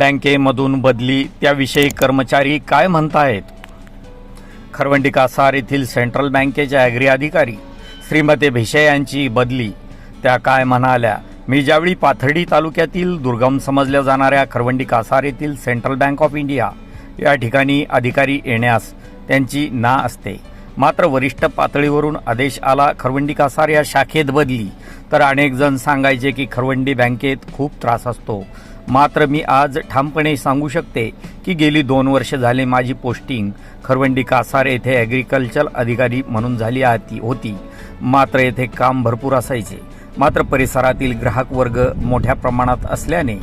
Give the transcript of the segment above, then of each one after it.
बँकेमधून बदली त्याविषयी कर्मचारी काय म्हणतायत खरवंडी कासार येथील सेंट्रल बँकेच्या ॲग्री अधिकारी श्रीमती भिशे यांची बदली. त्या काय म्हणाल्या मी ज्यावेळी पाथर्डी तालुक्यातील दुर्गम समजल्या जाणाऱ्या खरवंडी कासार येथील सेंट्रल बँक ऑफ इंडिया या ठिकाणी अधिकारी येण्यास त्यांची ना असते. मात्र वरिष्ठ पातळीवरून आदेश आला खरवंडी कासार या शाखेत बदली. तर अनेक जण सांगायचे की खरवंडी बँकेत खूप त्रास असतो. मात्र मी आज ठामपणे सांगू शकते की गेली दोन वर्ष झाले माझी पोस्टिंग खरवंडी कासार येथे ॲग्रिकल्चर अधिकारी म्हणून झाली आती होती. मात्र येथे काम भरपूर असायचे. मात्र परिसरातील ग्राहक वर्ग मोठ्या प्रमाणात असल्याने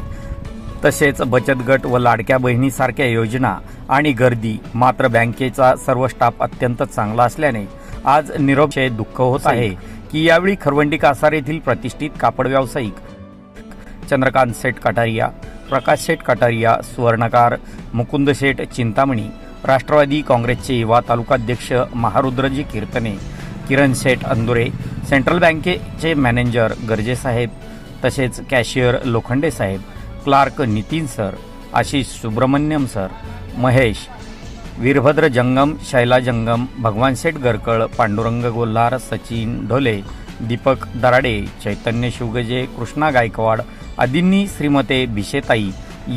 तसेच बचत गट व लाडक्या बहिणीसारख्या योजना आणि गर्दी मात्र बँकेचा सर्व स्टाफ अत्यंत चांगला असल्याने आज निरोपशे दुःख होत आहे की यावेळी खरवंडी कासार येथील प्रतिष्ठित कापड व्यावसायिक चंद्रकांत शेठ कटारिया प्रकाश शेठ कटारिया सुवर्णकार मुकुंद शेठ चिंतामणी राष्ट्रवादी काँग्रेसचे युवा तालुकाध्यक्ष महारुद्रजी कीर्तने किरण शेठ अंदुरे सेंट्रल बँकेचे मॅनेजर गर्जेसाहेब तसेच cashier Lokhande saheb clerk Nitin sir Ashish Subramanyam sir Mahesh Veerabhadra Jangam Shaila Jangam भगवान शेठ गरकळ पांडुरंग गोल्हार सचिन ढोले दीपक दराडे चैतन्य शिवगजे कृष्णा गायकवाड आदींनी श्रीमते भिशेताई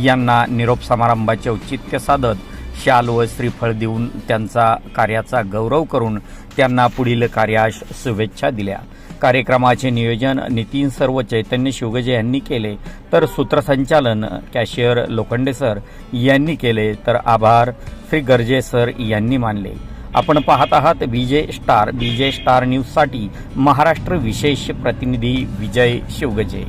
यांना निरोप समारंभाचे औचित्य साधत शाल व श्रीफळ देऊन त्यांचा कार्याचा गौरव करून त्यांना पुढील कार्यास शुभेच्छा दिल्या. कार्यक्रमाचे नियोजन नितीन सर्व चैतन्य शिवगजे यांनी केले तर सूत्रसंचालन कॅशियर लोखंडे सर यांनी केले तर आभार श्री गर्जे सर यांनी मानले. आपण पाहत आहात विजय स्टार विजय स्टार न्यूजसाठी महाराष्ट्र विशेष प्रतिनिधी विजय शिवगजे.